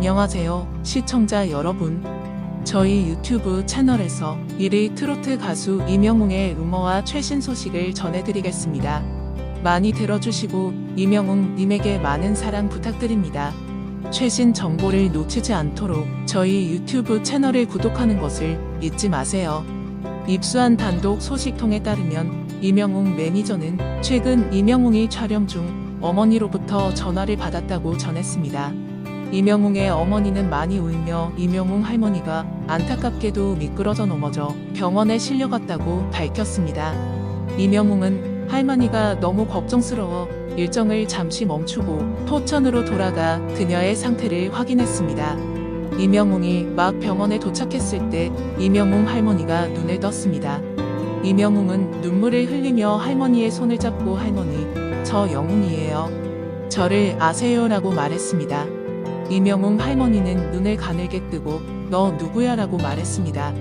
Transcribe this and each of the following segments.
안녕하세요, 시청자 여러분. 저희 유튜브 채널에서 1위 트로트 가수 이명웅의 루머와 최신 소식을 전해드리겠습니다. 많이 들어주시고 이명웅 님에게 많은 사랑 부탁드립니다. 최신 정보를 놓치지 않도록 저희 유튜브 채널을 구독하는 것을 잊지 마세요. 입수한 단독 소식통에 따르면 이명웅 매니저는 최근 이명웅이 촬영 중 어머니로부터 전화를 받았다고 전했습니다. 이명웅의 어머니는 많이 울며 이명웅 할머니가 안타깝게도 미끄러져 넘어져 병원에 실려갔다고 밝혔습니다. 이명웅은 할머니가 너무 걱정스러워 일정을 잠시 멈추고 포천으로 돌아가 그녀의 상태를 확인했습니다. 이명웅이 막 병원에 도착했을 때 이명웅 할머니가 눈을 떴습니다. 이명웅은 눈물을 흘리며 할머니의 손을 잡고 할머니, 저 영웅이에요. 저를 아세요라고 말했습니다. 이명웅 할머니는 눈을 가늘게 뜨고 너 누구야 라고 말했습니다.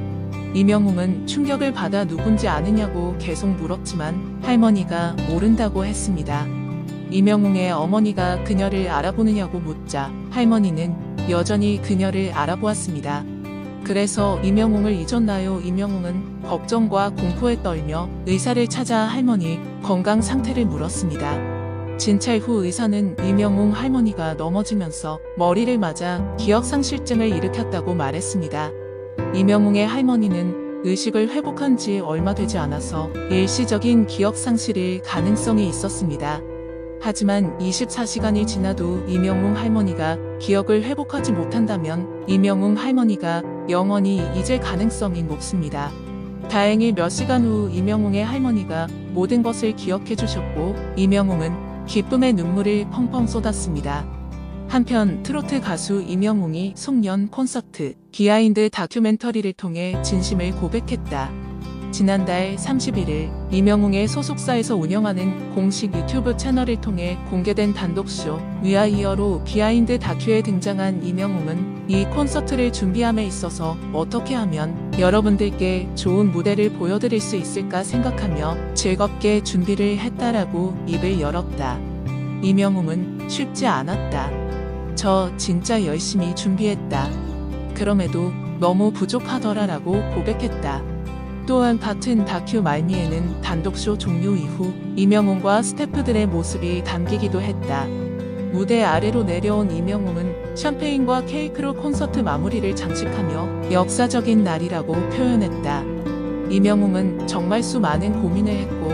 이명웅은 충격을 받아 누군지 아느냐고 계속 물었지만 할머니가 모른다고 했습니다. 이명웅의 어머니가 그녀를 알아보느냐고 묻자 할머니는 여전히 그녀를 알아보았습니다. 그래서 이명웅을 잊었나요? 이명웅은 걱정과 공포에 떨며 의사를 찾아 할머니 건강 상태를 물었습니다. 진찰 후 의사는 이명웅 할머니가 넘어지면서 머리를 맞아 기억상실증을 일으켰다고 말했습니다. 이명웅의 할머니는 의식을 회복한 지 얼마 되지 않아서 일시적인 기억상실일 가능성이 있었습니다. 하지만 24시간이 지나도 이명웅 할머니가 기억을 회복하지 못한다면 이명웅 할머니가 영원히 잊을 가능성이 높습니다. 다행히 몇 시간 후 이명웅의 할머니가 모든 것을 기억해 주셨고 이명웅은 기쁨의 눈물을 펑펑 쏟았습니다. 한편 트로트 가수 이명웅이 송년 콘서트 비하인드 다큐멘터리를 통해 진심을 고백했다. 지난달 31일 이명웅의 소속사에서 운영하는 공식 유튜브 채널을 통해 공개된 단독쇼 위아이어로 비하인드 다큐에 등장한 이명웅은 이 콘서트를 준비함에 있어서 어떻게 하면 여러분들께 좋은 무대를 보여드릴 수 있을까 생각하며 즐겁게 준비를 했다라고 입을 열었다. 이명웅은 쉽지 않았다. 저 진짜 열심히 준비했다. 그럼에도 너무 부족하더라라고 고백했다. 또한 같은 다큐 말미에는 단독쇼 종료 이후 이명웅과 스태프들의 모습이 담기기도 했다. 무대 아래로 내려온 이명웅은 샴페인과 케이크로 콘서트 마무리를 장식하며 역사적인 날이라고 표현했다. 이명웅은 정말 수많은 고민을 했고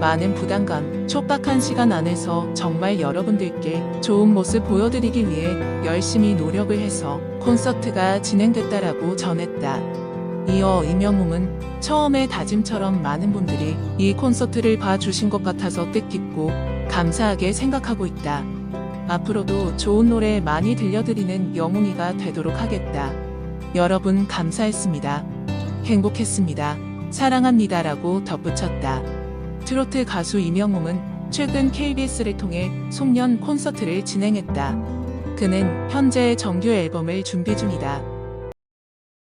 많은 부담감, 촉박한 시간 안에서 정말 여러분들께 좋은 모습 보여드리기 위해 열심히 노력을 해서 콘서트가 진행됐다라고 전했다. 이어 이명웅은 처음의 다짐처럼 많은 분들이 이 콘서트를 봐주신 것 같아서 뜻깊고 감사하게 생각하고 있다. 앞으로도 좋은 노래 많이 들려드리는 영웅이가 되도록 하겠다. 여러분 감사했습니다. 행복했습니다. 사랑합니다라고 덧붙였다. 트로트 가수 이명웅은 최근 KBS를 통해 송년 콘서트를 진행했다. 그는 현재 정규 앨범을 준비 중이다.